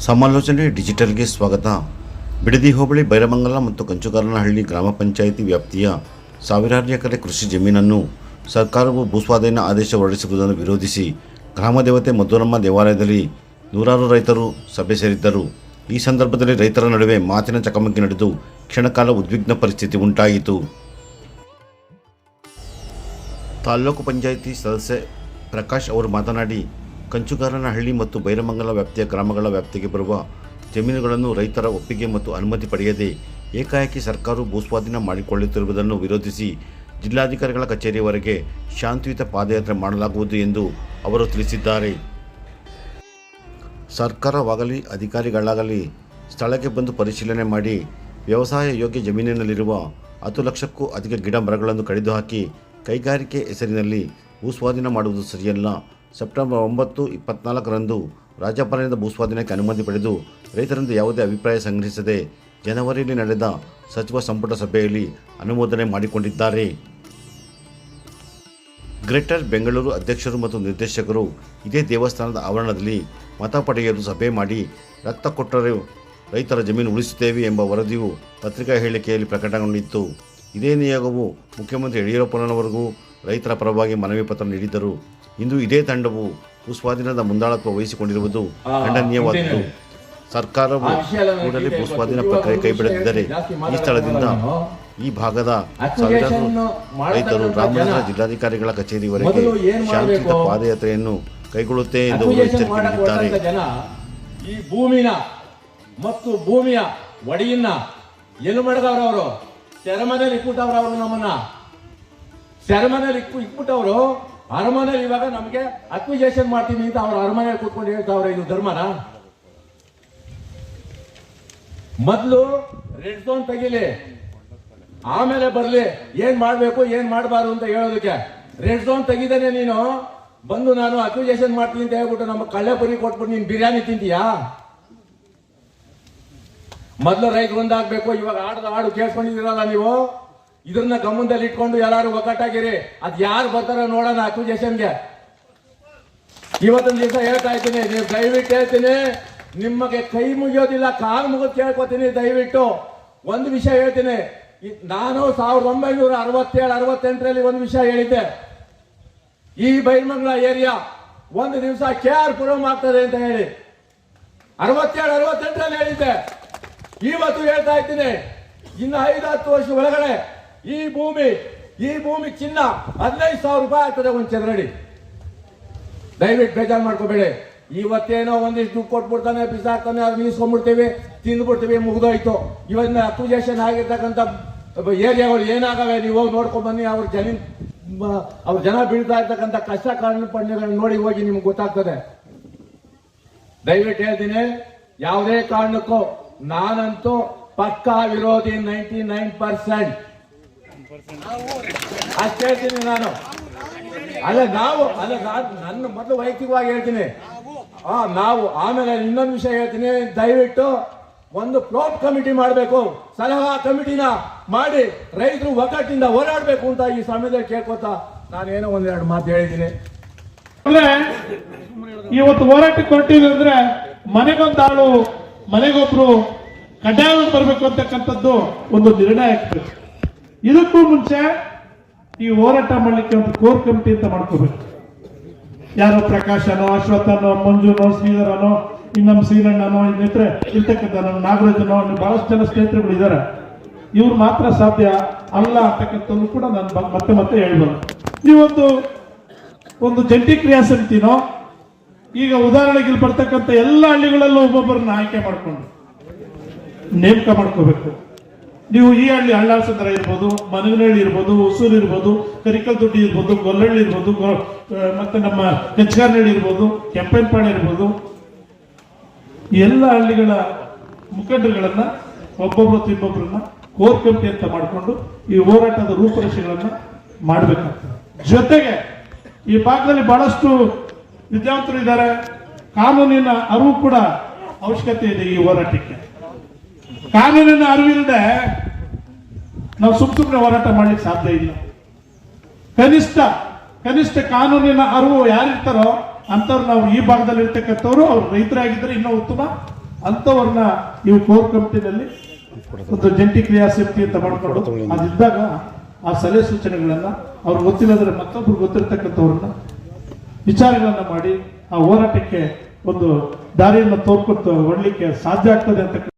ಸಮಾಲೋಚನೆ ಡಿಜಿಟಲ್ಗೆ ಸ್ವಾಗತ. ಬಿಡದಿ ಹೋಬಳಿ ಬೈರಮಂಗಲ ಮತ್ತು ಕಂಚುಗಾರನಹಳ್ಳಿ ಗ್ರಾಮ ಪಂಚಾಯಿತಿ ವ್ಯಾಪ್ತಿಯ ಸಾವಿರಾರು ಎಕರೆ ಕೃಷಿ ಜಮೀನನ್ನು ಸರ್ಕಾರವು ಭೂಸ್ವಾಧೀನ ಆದೇಶ ಹೊರಡಿಸಿರುವುದನ್ನು ವಿರೋಧಿಸಿ ಗ್ರಾಮದೇವತೆ ಮಧುರಮ್ಮ ದೇವಾಲಯದಲ್ಲಿ ನೂರಾರು ರೈತರು ಸಭೆ ಸೇರಿದ್ದರು. ಈ ಸಂದರ್ಭದಲ್ಲಿ ರೈತರ ನಡುವೆ ಮಾತಿನ ಚಕಮಕಿ ನಡೆದು ಕ್ಷಣಕಾಲ ಉದ್ವಿಗ್ನ ಪರಿಸ್ಥಿತಿ ಉಂಟಾಯಿತು ತಾಲೂಕು ಪಂಚಾಯಿತಿ ಸದಸ್ಯ ಪ್ರಕಾಶ್ ಅವರು ಮಾತನಾಡಿ ಕಂಚುಗಾರನಹಳ್ಳಿ ಮತ್ತು ಬೈರಮಂಗಲ ವ್ಯಾಪ್ತಿಯ ಗ್ರಾಮಗಳ ವ್ಯಾಪ್ತಿಗೆ ಬರುವ ಜಮೀನುಗಳನ್ನು ರೈತರ ಒಪ್ಪಿಗೆ ಮತ್ತು ಅನುಮತಿ ಪಡೆಯದೆ ಏಕಾಏಕಿ ಸರ್ಕಾರವು ಭೂಸ್ವಾಧೀನ ಮಾಡಿಕೊಳ್ಳುತ್ತಿರುವುದನ್ನು ವಿರೋಧಿಸಿ ಜಿಲ್ಲಾಧಿಕಾರಿಗಳ ಕಚೇರಿಯವರೆಗೆ ಶಾಂತಿಯುತ ಪಾದಯಾತ್ರೆ ಮಾಡಲಾಗುವುದು ಎಂದು ಅವರು ತಿಳಿಸಿದ್ದಾರೆ. ಸರ್ಕಾರವಾಗಲಿ, ಅಧಿಕಾರಿಗಳಾಗಲಿ ಸ್ಥಳಕ್ಕೆ ಬಂದು ಪರಿಶೀಲನೆ ಮಾಡಿ ವ್ಯವಸಾಯ ಯೋಗ್ಯ ಜಮೀನಿನಲ್ಲಿರುವ ಹತ್ತು ಲಕ್ಷಕ್ಕೂ ಅಧಿಕ ಗಿಡ ಮರಗಳನ್ನು ಕಡಿದು ಹಾಕಿ ಕೈಗಾರಿಕೆ ಹೆಸರಿನಲ್ಲಿ ಭೂಸ್ವಾಧೀನ ಮಾಡುವುದು ಸರಿಯಲ್ಲ. ಸೆಪ್ಟೆಂಬರ್ ಒಂಬತ್ತು ಇಪ್ಪತ್ನಾಲ್ಕರಂದು ರಾಜ್ಯಪಾಲರಿಂದ ಭೂಸ್ವಾಧೀನಕ್ಕೆ ಅನುಮತಿ ಪಡೆದು ರೈತರಿಂದ ಯಾವುದೇ ಅಭಿಪ್ರಾಯ ಸಂಗ್ರಹಿಸದೆ ಜನವರಿಯಲ್ಲಿ ನಡೆದ ಸಚಿವ ಸಂಪುಟ ಸಭೆಯಲ್ಲಿ ಅನುಮೋದನೆ ಮಾಡಿಕೊಂಡಿದ್ದಾರೆ. ಗ್ರೇಟರ್ ಬೆಂಗಳೂರು ಅಧ್ಯಕ್ಷರು ಮತ್ತು ನಿರ್ದೇಶಕರು ಇದೇ ದೇವಸ್ಥಾನದ ಆವರಣದಲ್ಲಿ ಮತ ಪಡೆಯಲು ಸಭೆ ಮಾಡಿ ರಕ್ತ ಕೊಟ್ಟರೆ ರೈತರ ಜಮೀನು ಉಳಿಸುತ್ತೇವೆ ಎಂಬ ವರದಿಯು ಪತ್ರಿಕಾ ಹೇಳಿಕೆಯಲ್ಲಿ ಪ್ರಕಟಗೊಂಡಿತ್ತು. ಇದೇ ನಿಯೋಗವು ಮುಖ್ಯಮಂತ್ರಿ ಯಡಿಯೂರಪ್ಪನವರೆಗೂ ರೈತರ ಪರವಾಗಿ ಮನವಿ ಪತ್ರ ನೀಡಿದ್ದರು ಇಂದು ಇದೇ ತಂಡವು ಭೂಸ್ವಾಧೀನದ ಮುಂದಾಳತ್ವ ವಹಿಸಿಕೊಂಡಿರುವುದು ಖಂಡನೀಯವಾದದ್ದು ಸರ್ಕಾರವು ಕೂಡಲೇ ಭೂಸ್ವಾಧೀನ ಪ್ರಕ್ರಿಯೆ ಕೈಬಿಡದಿದ್ದರೆ ಈ ಸ್ಥಳದಿಂದ ಈ ಭಾಗದ ಸಾವಿರಾರು ರೈತರು ರಾಮನಗರ ಜಿಲ್ಲಾಧಿಕಾರಿಗಳ ಕಚೇರಿವರೆಗೆ ಶಾಂತಿಯುತ ಪಾದಯಾತ್ರೆಯನ್ನು ಕೈಗೊಳ್ಳುತ್ತೆ ಎಂದು ಎಚ್ಚರಿಕೆ ನೀಡಿದ್ದಾರೆ. ಈ ಭೂಮಿನ ಮತ್ತು ಭೂಮಿಯ ಒಡೆಯನ್ನ ಎಲ್ಲಿ ಮಡಗವ್ರವರು ಚರಮದಲ್ಲಿ ಇಕ್ಬಿಟ್ಟವ್ರ ನಮ್ಮನ್ನ? ಸೆರೆಮನೆಯಲ್ಲಿ ಇಕ್ಕು ಇಕ್ಬಿಟ್ಟವ್ರು ಅರಮನೆಯಲ್ಲಿ ಇವಾಗ ನಮಗೆ ಅಕ್ವಿಜೇಷನ್ ಮಾಡ್ತೀನಿ ಅಂತ ಅವ್ರ ಅರಮನೆಯಲ್ಲಿ ಕೂತ್ಕೊಂಡು ಹೇಳ್ತಾವ್ರೆ, ಇದು ಧರ್ಮನ? ಮೊದಲು ರೆಡ್ ಝೋನ್ ತೆಗಿಲಿ. ಆಮೇಲೆ ಬರ್ಲಿ, ಏನ್ ಮಾಡ್ಬೇಕು, ಏನ್ ಮಾಡಬಾರ್ದು ಅಂತ ಹೇಳೋದಕ್ಕೆ. ರೆಡ್ ಝೋನ್ ತೆಗಿದೇನೆ ನೀನು. ಬಂದು ನಾನು ಅಕ್ವಿಜೇಷನ್ ಮಾಡ್ತೀನಿ ಅಂತ ಹೇಳ್ಬಿಟ್ಟು ನಮ್ಮ ಕಳ್ಳೆ ಬರಿ ಕೊಟ್ಬಿಟ್ಟು ನೀನ್ ಬಿರಿಯಾನಿ ತಿಂತೀಯಾ? ಮೊದಲು ರೈತರು ಒಂದಾಗ್ಬೇಕು, ಇವಾಗ ಆಡದ ಹಾಡು ಕೇಳ್ಕೊಂಡಿದ್ದೀರಲ್ಲ ನೀವು? ಇದನ್ನ ಗಮನದಲ್ಲಿ ಇಟ್ಕೊಂಡು ಎಲ್ಲಾರು ಒಗ್ಗಟ್ಟಾಗಿರಿ. ಅದ್ ಯಾರು ಬರ್ತಾರ ನೋಡೋಣ ಅಕ್ವಿಜೇಷನ್ಗೆ ಇವತ್ತೊಂದು ದಿವಸ ಹೇಳ್ತಾ ಇದ್ದೀನಿ, ನೀವು ದಯವಿಟ್ಟು ಹೇಳ್ತೀನಿ. ನಿಮಗೆ ಕೈ ಮುಗಿಯೋದಿಲ್ಲ, ಕಾಲು ಮುಗಿದ್ ಕೇಳ್ಕೊತೀನಿ, ದಯವಿಟ್ಟು. ಒಂದು ವಿಷಯ ಹೇಳ್ತೀನಿ. ನಾನು ಸಾವಿರದ ಒಂಬೈನೂರ ಅರವತ್ತೇಳು, ಅರವತ್ತೆಂಟರಲ್ಲಿ ಒಂದು ವಿಷಯ ಹೇಳಿದ್ದೆ. ಈ ಬೈರ್ಮಂಗ್ಲ ಏರಿಯಾ ಒಂದು ದಿವಸ ಕೆ ಆರ್ ಪುರಂ ಆಗ್ತದೆ ಅಂತ ಹೇಳಿ. ಅರವತ್ತೇಳು, ಅರವತ್ತೆಂಟರಲ್ಲಿ ಹೇಳಿದ್ದೆ. ಇವತ್ತು ಹೇಳ್ತಾ ಇದ್ದೀನಿ, ಇನ್ನು ಐದು, ಹತ್ತು ವರ್ಷ ಒಳಗಡೆ ಈ ಭೂಮಿ ಈ ಭೂಮಿ ಚಿನ್ನ ಹದಿನೈದು ಸಾವಿರ ರೂಪಾಯಿ ಆಗ್ತದೆ ಒಂದು ಚದರಡಿ. ದಯವಿಟ್ಟು ಬೇಜಾರು ಮಾಡ್ಕೋಬೇಡಿ. ಇವತ್ತೇನೋ ಒಂದಿಷ್ಟು ದುಡ್ಡು ಕೊಟ್ಬಿಡ್ತಾನೆ, ಬಿಸಾಕ್ತಾನೆ, ಅದು ನಿಲ್ಸ್ಕೊಂಡ್ಬಿಡ್ತೀವಿ ತಿಂದ್ಬಿಡ್ತೀವಿ, ಮುಗಿದೋಯ್ತು. ಇವತ್ತಿನ ಅಕ್ವಿಜೇಷನ್ ಆಗಿರ್ತಕ್ಕಂಥ ಏರಿಯಾಗಳು ಏನಾಗವೆ, ನೀವು ಹೋಗಿ ನೋಡ್ಕೊಂಡ್ ಬನ್ನಿ, ಅವ್ರ ಜನ ಅವ್ರ ಜನ ಬೀಳ್ತಾ ಇರ್ತಕ್ಕಂಥ ಕಷ್ಟ ಕಾರಣ ಪಣ್ಯಗಳನ್ನ ನೋಡಿ ಹೋಗಿ ನಿಮ್ಗೆ ಗೊತ್ತಾಗ್ತದೆ. ದಯವಿಟ್ಟು ಹೇಳ್ತೀನಿ, ಯಾವುದೇ ಕಾರಣಕ್ಕೂ ನಾನಂತೂ ಪಕ್ಕಾ ವಿರೋಧಿ ನೈಂಟಿ ನೈನ್ ಪರ್ಸೆಂಟ್. ಅಷ್ಟು ಹೇಳ್ತೀನಿ ನಾನು. ಅಲ್ಲ, ನಾವು, ಅಲ್ಲ, ನಾನು, ನನ್ನ ಮೊದಲು ವೈಯಕ್ತಿಕವಾಗಿ ಹೇಳ್ತೀನಿ. ಆ, ನಾವು ಆಮೇಲೆ ಇನ್ನೊಂದು ವಿಷಯ ಹೇಳ್ತೀನಿ. ದಯವಿಟ್ಟು ಒಂದು ಪ್ರೋಟ್ ಕಮಿಟಿ ಮಾಡಬೇಕು. ಸಲಹಾ ಕಮಿಟಿನ ಮಾಡಿ ರೈತರು ಒಗ್ಗಟ್ಟಿಂದ ಹೋರಾಡಬೇಕು ಅಂತ ಈ ಸಮಯದಲ್ಲಿ ಕೇಳ್ಕೊತಾ ನಾನೇನೋ ಒಂದೆರಡು ಮಾತು ಹೇಳಿದ್ದೀನಿ. ಅಂದ್ರೆ ಇವತ್ತು ಹೋರಾಟಕ್ಕೆ ಕೊಟ್ಟಿದ್ರು ಅಂದ್ರೆ ಮನೆಗೊಂದಾಳು ಮನೆಗೊಬ್ರು ಕಡ್ಡಾಯ ಬರಬೇಕು ಅಂತಕ್ಕಂಥದ್ದು ಒಂದು ನಿರ್ಣಯ ಆಗ್ತದೆ. ಇದಕ್ಕೂ ಮುಂಚೆ ಈ ಹೋರಾಟ ಮಾಡಲಿಕ್ಕೆ ಒಂದು ಕೋರ್ ಕಮಿಟಿ ಅಂತ ಮಾಡ್ಕೋಬೇಕು. ಯಾರು ಪ್ರಕಾಶನೋ ಅಶ್ವಥನೋ ಮಂಜುನೋ, ಶ್ರೀಧರನೋ ಇನ್ನೊಮ್ಮ ಶ್ರೀರಣ್ಣನೋ ಇನ್ನಿದ್ರೆ ಇರ್ತಕ್ಕಂಥ ನಮ್ಮ ನಾಗರಾಜನೋ ಇನ್ನು ಬಹಳಷ್ಟು ಜನ ಸ್ನೇಹಿತರುಗಳು ಇದ್ದಾರೆ ಇವ್ರು ಮಾತ್ರ ಸಾಧ್ಯ ಅಲ್ಲ ಅಂತಕ್ಕಂಥದ್ದು ಕೂಡ ನಾನು ಮತ್ತೆ ಮತ್ತೆ ಹೇಳ್ಬೋದು. ನೀವೊಂದು, ಒಂದು ಜಂಟಿ ಕ್ರಿಯಾ ಸಮಿತಿನೋ, ಈಗ ಉದಾಹರಣೆಗೆ ಇಲ್ಲಿ ಬರ್ತಕ್ಕಂಥ ಎಲ್ಲ ಹಳ್ಳಿಗಳಲ್ಲೂ ಒಬ್ಬೊಬ್ಬರನ್ನ ಆಯ್ಕೆ ಮಾಡಿಕೊಂಡು ನೇಮಕ ಮಾಡ್ಕೋಬೇಕು. ನೀವು ಈ ಹಳ್ಳಿ ಹಳ್ಳಾಸಂದ್ರ ಇರ್ಬೋದು, ಮನಗನಹಳ್ಳಿ ಇರ್ಬೋದು, ಹೊಸೂರು ಇರ್ಬೋದು ಕರಿಕಲ್ ದುಡ್ಡಿ ಇರ್ಬೋದು ಗೊಲ್ಲಹಳ್ಳಿ ಇರ್ಬೋದು ಮತ್ತೆ ನಮ್ಮ ಕೆಂಚಗಾರನಹಳ್ಳಿ ಇರ್ಬೋದು ಕೆಂಪನಪಾಡಿ ಇರ್ಬೋದು. ಎಲ್ಲ ಹಳ್ಳಿಗಳ ಮುಖಂಡರುಗಳನ್ನ ಒಬ್ಬೊಬ್ಬರು ತಿಂಬೊಬ್ಬರನ್ನ ಕೋರ್ ಕಮಿಟಿ ಅಂತ ಮಾಡಿಕೊಂಡು ಈ ಹೋರಾಟದ ರೂಪರೇಷೆಗಳನ್ನ ಮಾಡಬೇಕಾಗ್ತದೆ. ಜೊತೆಗೆ ಈ ಭಾಗದಲ್ಲಿ ಬಹಳಷ್ಟು ವಿದ್ಯಾವಂತರು ಇದ್ದಾರೆ. ಕಾನೂನಿನ ಅರಿವು ಕೂಡ ಅವಶ್ಯಕತೆ ಇದೆ ಈ ಹೋರಾಟಕ್ಕೆ. ಕಾನೂನಿನ ಅರಿವಿಲ್ಲದೆ ನಾವು ಸುಮ್ ಸುಮ್ಮನೆ ಹೋರಾಟ ಮಾಡ್ಲಿಕ್ಕೆ ಸಾಧ್ಯ ಇಲ್ಲ. ಕನಿಷ್ಠ ಕನಿಷ್ಠ ಕಾನೂನಿನ ಅರಿವು ಯಾರಿರ್ತಾರೋ ಅಂಥವ್ರು ನಾವು ಈ ಭಾಗದಲ್ಲಿ ಇರ್ತಕ್ಕಂಥವ್ರು, ಅವ್ರು ರೈತರಾಗಿದ್ದರೆ ಇನ್ನೂ ಉತ್ತಮ. ಅಂಥವ್ರನ್ನ ನೀವು ಕೋರ್ ಕಮಿಟಿನಲ್ಲಿ ಒಂದು ಜಂಟಿ ಕ್ರಿಯಾ ಸಮಿತಿ ಅಂತ ಮಾಡಿಕೊಂಡು ಅದಿದ್ದಾಗ ಆ ಸಲಹೆ ಸೂಚನೆಗಳನ್ನ ಅವ್ರು ಗೊತ್ತಿಲ್ಲದ್ರೆ ಮತ್ತೊಬ್ರು ಗೊತ್ತಿರ್ತಕ್ಕಂಥವ್ರನ್ನ ವಿಚಾರಗಳನ್ನ ಮಾಡಿ ಆ ಹೋರಾಟಕ್ಕೆ ಒಂದು ದಾರಿಯನ್ನು ತೋರ್ಕೊಟ್ಟು ಹೊಡ್ಲಿಕ್ಕೆ ಸಾಧ್ಯ ಆಗ್ತದೆ ಅಂತ